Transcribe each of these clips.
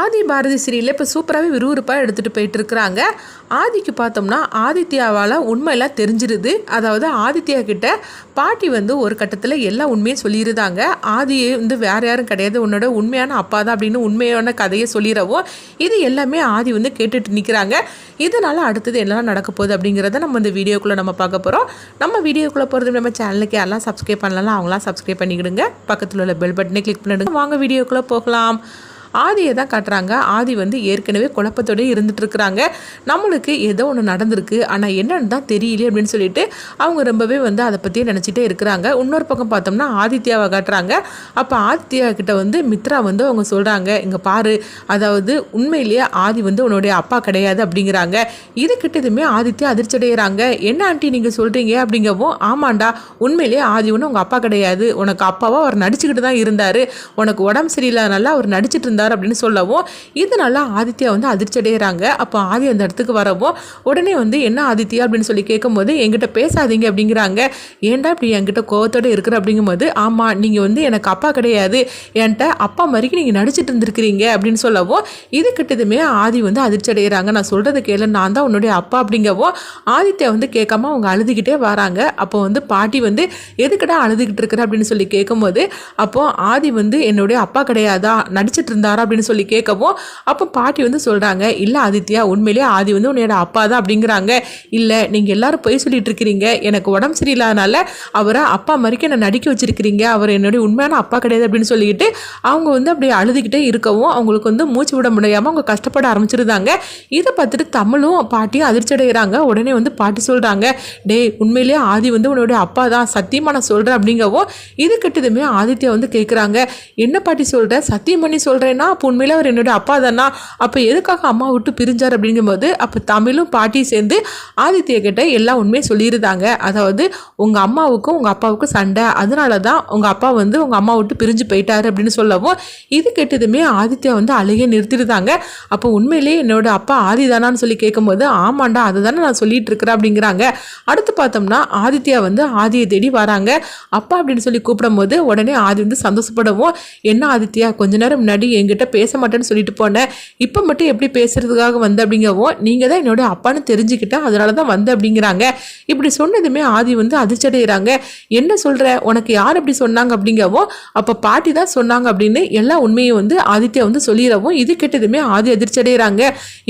ஆதி பாரதி சீரியலில் இப்போ சூப்பராகவே விறுவிறுப்பாக எடுத்துகிட்டு போயிட்டு இருக்கிறாங்க ஆதிக்கு பார்த்தோம்னா ஆதித்யாவால் உண்மையெல்லாம் தெரிஞ்சிருது. அதாவது ஆதித்யா கிட்ட பாட்டி வந்து ஒரு கட்டத்தில் எல்லா உண்மையும் சொல்லியிருந்தாங்க ஆதியை வந்து வேறு யாரும் கிடையாது. உன்னோட உண்மையான அப்பா தான் அப்படின்னு உண்மையான கதையை சொல்லிடவும் இது எல்லாமே ஆதி வந்து கேட்டுட்டு நிற்கிறாங்க இதனால் அடுத்தது என்னெல்லாம் நடக்க போகுது அப்படிங்கிறத நம்ம இந்த வீடியோக்குள்ளே நம்ம பார்க்க போகிறோம் நம்ம வீடியோக்குள்ளே போகிறது நம்ம சேனலுக்கு யாரெல்லாம் சப்ஸ்கிரைப் பண்ணலாம் அவங்களாம் சப்ஸ்கிரைப் பண்ணிக்கிடுங்க. பக்கத்தில் உள்ள பெல் பட்டனை கிளிக் பண்ணிடுங்க. வாங்க வீடியோக்குள்ளே போகலாம். ஆதியை தான் காட்டுறாங்க. ஆதி வந்து ஏற்கனவே குழப்பத்தோடு இருந்துட்டுருக்குறாங்க. நம்மளுக்கு ஏதோ ஒன்று நடந்திருக்கு. ஆனால் என்னன்னு தான் தெரியல அப்படின்னு சொல்லிட்டு அவங்க ரொம்பவே வந்து அதை பற்றியே நினச்சிட்டே இருக்கிறாங்க. இன்னொரு பக்கம் பார்த்தோம்னா ஆதித்யாவை காட்டுறாங்க. அப்போ ஆதித்யா கிட்ட வந்து மித்ரா வந்து அவங்க சொல்கிறாங்க இங்கே பாரு அதாவது உண்மையிலேயே ஆதி வந்து உன்னுடைய அப்பா கிடையாது அப்படிங்கிறாங்க. இது கிட்டதுமே ஆதித்யா அதிர்ச்சி அடைகிறாங்க என்ன ஆண்டி நீங்கள் சொல்கிறீங்க அப்படிங்கவும் ஆமாண்டா உண்மையிலேயே ஆதி ஒன்று உங்கள் அப்பா கிடையாது. உனக்கு அப்பாவோ அவர் நடிச்சுக்கிட்டு தான் இருந்தார். உனக்கு உடம்பு சரியில்லாதனால அவர் நடிச்சிட்டு இருந்தார். அப்படின்னு சொல்லவும் இதனால ஆதித்யா வந்து அதிர்ச்சி அடைகிறாங்க. அப்போ ஆதி அந்த இடத்துக்கு வரவும் உடனே வந்து என்ன ஆதித்யா? அப்படின்னு சொல்லி கேட்கும்போது என்கிட்ட பேசாதீங்க அப்படிங்கிறாங்க. ஏன்டா இப்படி என்கிட்ட கோவத்தோட இருக்கிற? அப்படிங்கும்போது ஆமாம் நீங்கள் வந்து எனக்கு அப்பா கிடையாது. என்கிட்ட அப்பா மாதிரிக்கு நீங்கள் நடிச்சிட்டு இருந்திருக்கிறீங்க. அப்படின்னு சொல்லவும் இது கிட்டதுமே ஆதி வந்து அதிர்ச்சி அடைகிறாங்க. நான் சொல்கிறது கேளு நான் தான் உன்னுடைய அப்பா அப்படிங்கவும் ஆதித்யா வந்து கேட்காம அவங்க அழுதுகிட்டே வராங்க. அப்போ வந்து பாட்டி வந்து எதுக்கடா அழுதுகிட்டு இருக்கிற? அப்படின்னு சொல்லி கேட்கும்போது அப்போ ஆதி வந்து என்னுடைய அப்பா கிடையாதா? நடிச்சிட்டு இருந்தா சொன்னாரா அப்படின்னு சொல்லி கேட்கவும் அப்போ பாட்டி வந்து சொல்கிறாங்க இல்லை ஆதித்யா உண்மையிலேயே ஆதி வந்து உன்னோட அப்பா தான் அப்படிங்கிறாங்க. இல்லை நீங்கள் எல்லாரும் பொய் சொல்லிட்டு இருக்கிறீங்க. எனக்கு உடம்பு சரியில்லாதனால அவரை அப்பா மாதிரிக்கு என்ன நடிக்க வச்சிருக்கிறீங்க. அவர் என்னுடைய உண்மையான அப்பா கிடையாது அப்படின்னு சொல்லிக்கிட்டு அவங்க வந்து அப்படியே அழுதுகிட்டே இருக்கவும் அவங்களுக்கு வந்து மூச்சு விட முடியாமல் அவங்க கஷ்டப்பட ஆரம்பிச்சிருந்தாங்க. இதை பார்த்துட்டு தமிழும் பாட்டியும் அதிர்ச்சி அடைகிறாங்க உடனே வந்து பாட்டி சொல்கிறாங்க டேய் உண்மையிலேயே ஆதி வந்து உன்னோட அப்பா தான். சத்தியமாக நான் சொல்கிறேன் அப்படிங்கவும் இது கிட்டதுமே ஆதித்யா வந்து கேட்குறாங்க என்ன பாட்டி சொல்கிற சத்தியம் பண்ணி சொல்கிறேன்னா அப்போ உண்மையில் அவர் என்னோட அப்பா தானா? அப்போ எதுக்காக அம்மா விட்டு பிரிஞ்சார் அப்படிங்கும்போது அப்போ தமிழும் பாட்டியும் சேர்ந்து ஆதித்ய கிட்ட எல்லா உண்மையும் சொல்லியிருந்தாங்க. அதாவது உங்கள் அம்மாவுக்கும் உங்கள் அப்பாவுக்கும் சண்டை. அதனால தான் உங்கள் அப்பா வந்து உங்கள் அம்மா விட்டு பிரிஞ்சு போயிட்டாரு அப்படின்னு சொல்லவும் இது கேட்டதுமே ஆதித்யா வந்து அழுகே நிறுத்திருந்தாங்க அப்போ உண்மையிலேயே என்னோட அப்பா ஆதி தானான்னு சொல்லி கேட்கும்போது ஆமாண்டா அதை தானே நான் சொல்லிட்டு இருக்கிறேன் அப்படிங்கிறாங்க. அடுத்து பார்த்தோம்னா ஆதித்யா வந்து ஆதியை தேடி வராங்க. அப்பா அப்படின்னு சொல்லி கூப்பிடும்போது உடனே ஆதி வந்து சந்தோஷப்படவும் என்ன ஆதித்யா கொஞ்ச நேரம் முன்னாடி என்கிட்ட பேச மாட்டேன்னு சொல்லிட்டு போனேன். இப்போ மட்டும் எப்படி பேசுறதுக்காக வந்த அப்படிங்கவும் நீங்கள் தான் என்னோட அப்பான்னு தெரிஞ்சுக்கிட்டேன் அதனால தான் வந்த அப்படிங்கிறாங்க. இப்படி சொன்னதுமே ஆதி வந்து அதிர்ச்சி அடைகிறாங்க என்ன சொல்கிற உனக்கு யார் அப்படி சொன்னாங்க அப்படிங்கவும் அப்போ பாட்டி தான் சொன்னாங்க அப்படின்னு எல்லா உண்மையும் வந்து ஆதித்யா வந்து சொல்லிடவும் இது கேட்டதுமே ஆதி அதிர்ச்சி அடைகிறாங்க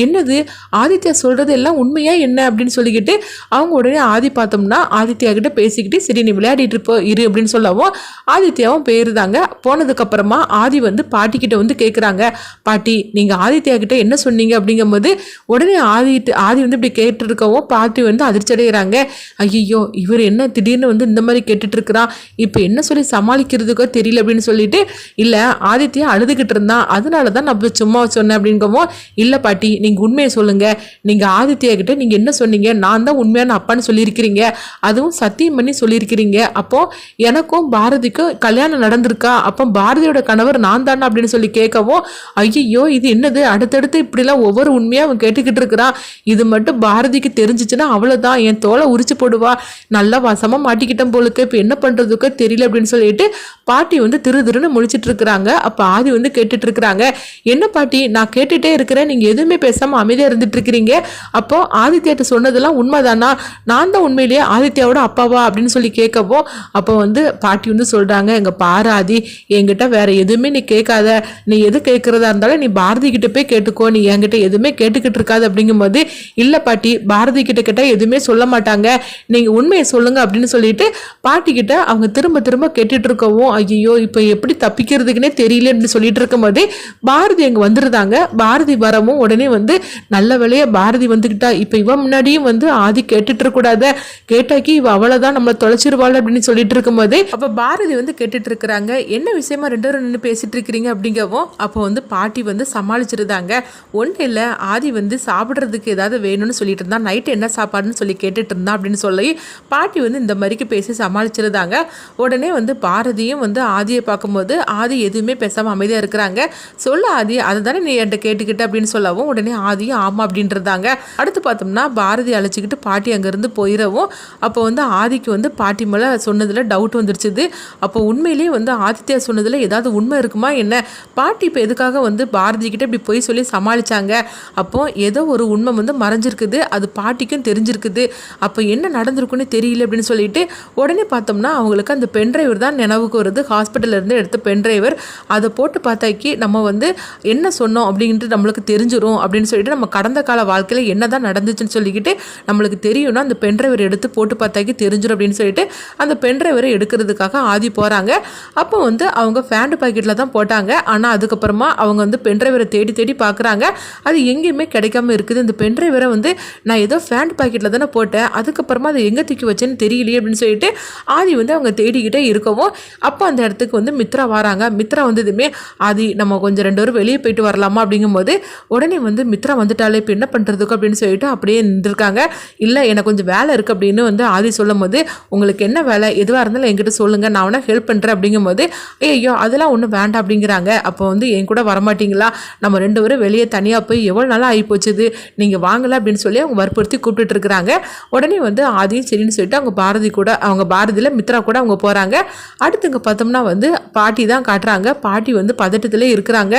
என்னது? ஆதித்யா சொல்கிறது எல்லாம் உண்மையா என்ன அப்படின்னு சொல்லிக்கிட்டு அவங்க உடனே ஆதி பார்த்தோம்னா ஆதித்யா கிட்ட பேசிக்கிட்டு சரி நீ விளையாடிட்டு இருப்போ இரு அப்படின்னு சொல்லவும் ஆதித்யாவும் போயிருந்தாங்க. போனதுக்கப்புறமா ஆதி வந்து பாட்டி கிட்ட வந்து கேட்குறாங்க பாட்டி நீங்கள் ஆதித்யா கிட்ட என்ன சொன்னீங்க? அப்படிங்கும்போது உடனே ஆதிட்டு ஆதி வந்து இப்படி கேட்டுருக்கவும் பாட்டி வந்து அதிர்ச்சி அடைகிறாங்க ஐயோ இவர் என்ன திடீர்னு வந்து இந்த மாதிரி கேட்டுட்டு இருக்கிறான் இப்போ என்ன சொல்லி சமாளிக்கிறதுக்கோ தெரியல அப்படின்னு சொல்லிட்டு இல்லை ஆதித்யா அழுதுகிட்டு இருந்தான் அதனால தான் நான் சும்மா சொன்னேன் அப்படிங்கவும் இல்லை பாட்டி நீங்கள் உண்மையை சொல்லுங்கள் நீங்கள் ஆதித்யா கிட்ட நீங்கள் என்ன சொன்னீங்க? நான் தான் உண்மையான அப்பான்னு சொல்லியிருக்கிறீங்க. அதுவும் சத்தியம் பண்ணி சொல்லியிருக்கிறீங்க. அப்போ எனக்கும் பாரதிக்கும் கல்யாணம் நடந்திருக்கா? அப்போ பாரதியோட கணவர் நான் தானே அப்படின்னு சொல்லி கேட்க கேட்கவும் ஐயோ இது என்னது? அடுத்தடுத்து இப்படிலாம் ஒவ்வொரு உண்மையாக அவன் கேட்டுக்கிட்டு இருக்கிறான். இது மட்டும் பாரதிக்கு தெரிஞ்சிச்சுன்னா அவ்வளோதான் என் தோலை உரிச்சு போடுவா. நல்லா வசமாக மாட்டிக்கிட்டேன் போலுக்கு. இப்போ என்ன பண்ணுறதுக்கோ தெரியல அப்படின்னு சொல்லிட்டு பாட்டி வந்து திரு திருன்னு முழிச்சிட்டு இருக்கிறாங்க. அப்போ ஆதி வந்து கேட்டுட்டு இருக்கிறாங்க. என்ன பாட்டி நான் கேட்டுட்டே இருக்கிறேன். நீங்கள் எதுவுமே பேசாமல் அமைதியாக இருந்துட்டு இருக்கிறீங்க. அப்போ ஆதித்யாட்ட சொன்னதெல்லாம் உண்மைதானா? நான் தான் உண்மையிலேயே ஆதித்யாவோட அப்பாவா அப்படின்னு சொல்லி கேட்கவோ அப்போ வந்து பாட்டி வந்து சொல்கிறாங்க எங்கள் பாராதி என்கிட்ட வேற எதுவுமே நீ கேட்காத. நீ எது கேட்குறதா இருந்தாலும் நீ பாரதி கிட்ட போய் கேட்டுக்கோ. நீ என்கிட்ட எதுவுமே கேட்டுக்கிட்டு இருக்காது அப்படிங்கும்போது இல்லை பாட்டி பாரதி கிட்ட கேட்டால் எதுவுமே சொல்ல மாட்டாங்க. நீங்கள் உண்மையை சொல்லுங்க அப்படின்னு சொல்லிட்டு பாட்டி கிட்ட அவங்க திரும்ப திரும்ப கேட்டுட்டு இருக்கவும் ஐயோ இப்போ எப்படி தப்பிக்கிறதுக்குனே தெரியல அப்படின்னு சொல்லிட்டு இருக்கும்போது பாரதி அங்கே வந்துருந்தாங்க. பாரதி வரவும் உடனே வந்து நல்ல வேலையாக பாரதி வந்துக்கிட்டா இப்போ இவன் முன்னாடியும் வந்து ஆதி கேட்டுட்டு இருக்கக்கூடாத. கேட்டாக்கி இவ அவ்வளோதான் நம்மளை தொலைச்சிருவாள் அப்படின்னு சொல்லிட்டு இருக்கும்போது அப்போ பாரதி வந்து கேட்டுட்டு இருக்கிறாங்க. என்ன விஷயமா ரெண்டு பேரும் நின்று பேசிட்டு இருக்கிறீங்க? அப்படிங்கவும் அப்போ வந்து பாட்டி வந்து சமாளிச்சிருந்தாங்க. ஒன்றும் இல்லை ஆதி வந்து சாப்பிட்றதுக்கு ஏதாவது வேணும்னு சொல்லிட்டு இருந்தா நைட்டு என்ன சாப்பாடுன்னு சொல்லி கேட்டுட்டு இருந்தா அப்படின்னு சொல்லி பாட்டி வந்து இந்த மாதிரிக்கு பேசி சமாளிச்சிருந்தாங்க. உடனே வந்து பாரதியும் வந்து ஆதியை பார்க்கும்போது ஆதி எதுவுமே பேசாமல் அமைதியாக இருக்கிறாங்க. சொல்ல ஆதி அதை தானே நீ என்கிட்ட கேட்டுக்கிட்ட அப்படின்னு சொல்லவும் உடனே ஆதியும் ஆமாம் அப்படின்றதாங்க அடுத்து பார்த்தோம்னா பாரதி அழைச்சிக்கிட்டு பாட்டி அங்கேருந்து போயிடவும் அப்போ வந்து ஆதிக்கு வந்து பாட்டி மேலே சொன்னதில் டவுட் வந்துருச்சுது. அப்போ உண்மையிலேயே வந்து ஆதித்யா சொன்னதில் ஏதாவது உண்மை இருக்குமா என்ன? பாட்டி பாட்டி இப்போ எதுக்காக வந்து பாரதிக்கிட்ட இப்படி போய் சொல்லி சமாளிச்சாங்க? அப்போ ஏதோ ஒரு உண்மை வந்து மறைஞ்சிருக்குது. அது பாட்டிக்கும் தெரிஞ்சிருக்குது. அப்போ என்ன நடந்திருக்குன்னு தெரியல அப்படின்னு சொல்லிட்டு உடனே பார்த்தோம்னா அவங்களுக்கு அந்த பென்ட்ரைவர் தான் நினைவுக்கு வருது. ஹாஸ்பிட்டலேருந்து எடுத்த எடுத்த பென்ட்ரைவர் அதை போட்டு பார்த்தாக்கி நம்ம வந்து என்ன சொன்னோம் அப்படின்ட்டு நம்மளுக்கு தெரிஞ்சிரும் அப்படின்னு சொல்லிட்டு நம்ம கடந்த கால வாழ்க்கையில் என்ன தான் நடந்துச்சுன்னு சொல்லிக்கிட்டு நம்மளுக்கு தெரியும்னா அந்த பென்ட்ரைவர் எடுத்து போட்டு பார்த்தாக்கி தெரிஞ்சிடும் அப்படின்னு சொல்லிட்டு அந்த பென்ட்ரைவரை எடுக்கிறதுக்காக ஆதி போகிறாங்க அப்போ வந்து அவங்க ஃபேண்ட் பாக்கெட்டில் தான் போட்டாங்க. ஆனால் அதுக்கு அதுக்கப்புறமா அவங்க வந்து பென்ட்ரைவரை தேடி தேடி பார்க்குறாங்க. அது எங்கேயுமே கிடைக்காம இருக்குது. இந்த பென்ட்ரைவரை வந்து நான் ஏதோ ஃபேண்ட் பாக்கெட்டில் தானே போட்டேன். அதுக்கப்புறமா அதை எங்கே தூக்கி வச்சேன்னு தெரியலையே அப்படின்னு சொல்லிட்டு ஆதி வந்து அவங்க தேடிக்கிட்டே இருக்கவும் அப்போ அந்த இடத்துக்கு வந்து மித்ரா வராங்க. மித்ரா வந்ததுமே ஆதி நம்ம கொஞ்சம் ரெண்டு பேரும் வெளியே போயிட்டு வரலாமா? அப்படிங்கும்போது உடனே வந்து மித்ரா வந்துட்டாலே இப்போ என்ன பண்ணுறதுக்கு அப்படின்னு சொல்லிட்டு அப்படியே நின்றுருக்காங்க. இல்லை எனக்கு கொஞ்சம் வேலை இருக்குது அப்படின்னு வந்து ஆதி சொல்லும் போது உங்களுக்கு என்ன வேலை? எதுவாக இருந்தாலும் என்கிட்ட சொல்லுங்கள் நான் வேணால் ஹெல்ப் பண்ணுறேன் அப்படிங்கும்போது ஐயோ அதெல்லாம் ஒன்றும் வேண்டாம் அப்படிங்கிறாங்க. அப்போ வந்து என் கூட வரமாட்டிங்களா? நம்ம ரெண்டு பேரும் வெளியே தனியாக போய் எவ்வளோ நாளாக ஆகி போச்சுது நீங்கள் வாங்கலை அப்படின்னு சொல்லி அவங்க வற்புறுத்தி கூப்பிட்டுட்டு இருக்கிறாங்க. உடனே வந்து ஆதியும் சரின்னு சொல்லிட்டு அவங்க பாரதி கூட அவங்க பாரதியில் மித்ரா கூட அவங்க போகிறாங்க அடுத்து இங்கே பார்த்தோம்னா வந்து பாட்டி தான் காட்டுறாங்க. பாட்டி வந்து பதட்டத்திலே இருக்கிறாங்க.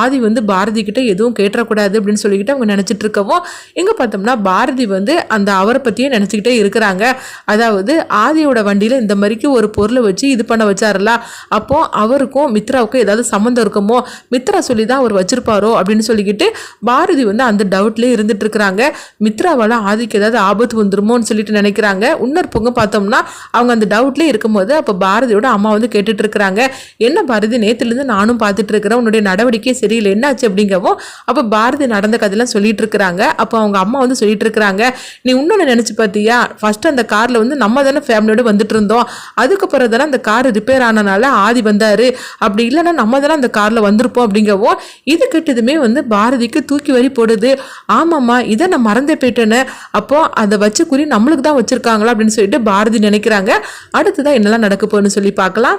ஆதி வந்து பாரதி கிட்ட எதுவும் கேட்டக்கூடாது அப்படின்னு சொல்லிக்கிட்டு அவங்க நினச்சிட்டு இருக்கவும் இங்கே பார்த்தோம்னா பாரதி வந்து அந்த அவரை பற்றியே நினச்சிக்கிட்டே இருக்கிறாங்க. அதாவது ஆதியோட வண்டியில் இந்த மாதிரிக்கு ஒரு பொருளை வச்சு இது பண்ண வச்சாருல அப்போ அவருக்கும் மித்ராவுக்கும் ஏதாவது சம்மந்தம் இருக்குமோ? மித்ரா சொல்லி தான் அவர் வச்சிருப்பாரோ அப்படின்னு சொல்லிக்கிட்டு பாரதி வந்து அந்த டவுட்லேயே இருந்துட்டு இருக்கிறாங்க மித்ராவால் ஆதிக்கு ஏதாவது ஆபத்து வந்துருமோன்னு சொல்லிட்டு நினைக்கிறாங்க. இன்னொரு பொங்க பார்த்தோம்னா அவங்க அந்த டவுட்லேயே இருக்கும்போது அப்போ பாரதியோட அம்மா வந்து கேட்டுட்டு இருக்கிறாங்க என்ன பாரதி நேற்றுலேருந்து நானும் பார்த்துட்டு இருக்கிறேன் உன்னுடைய நடவடிக்கை சரியில்லை. என்னாச்சு அப்படிங்கவும் அப்போ பாரதி நடந்த கதையெல்லாம் சொல்லிட்டு இருக்கிறாங்க அப்போ அவங்க அம்மா வந்து சொல்லிட்டு இருக்கிறாங்க நீ இன்னொன்று நினச்சி பார்த்தியா? ஃபர்ஸ்ட் அந்த காரில் வந்து நம்ம தானே ஃபேமிலியோட வந்துட்டு இருந்தோம் அதுக்கப்புறம் தானே அந்த கார் ரிப்பேர் ஆனனால ஆதி வந்தார். அப்படி இல்லைன்னா நம்ம தானே அந்த காரில் வந்திருப்போம் அப்படிங்கவோ இது கெட்டதுமே வந்து பாரதிக்கு தூக்கி வரி போடுது. ஆமாம்மா இதை நான் மறந்தே போயிட்டேன்னு அப்போ அதை வச்ச குறி நம்மளுக்கு தான் வச்சிருக்காங்களா அப்படின்னு சொல்லிட்டு பாரதி நினைக்கிறாங்க. அடுத்ததான் என்னெல்லாம் நடக்க போகுதுன்னு சொல்லி பார்க்கலாம்.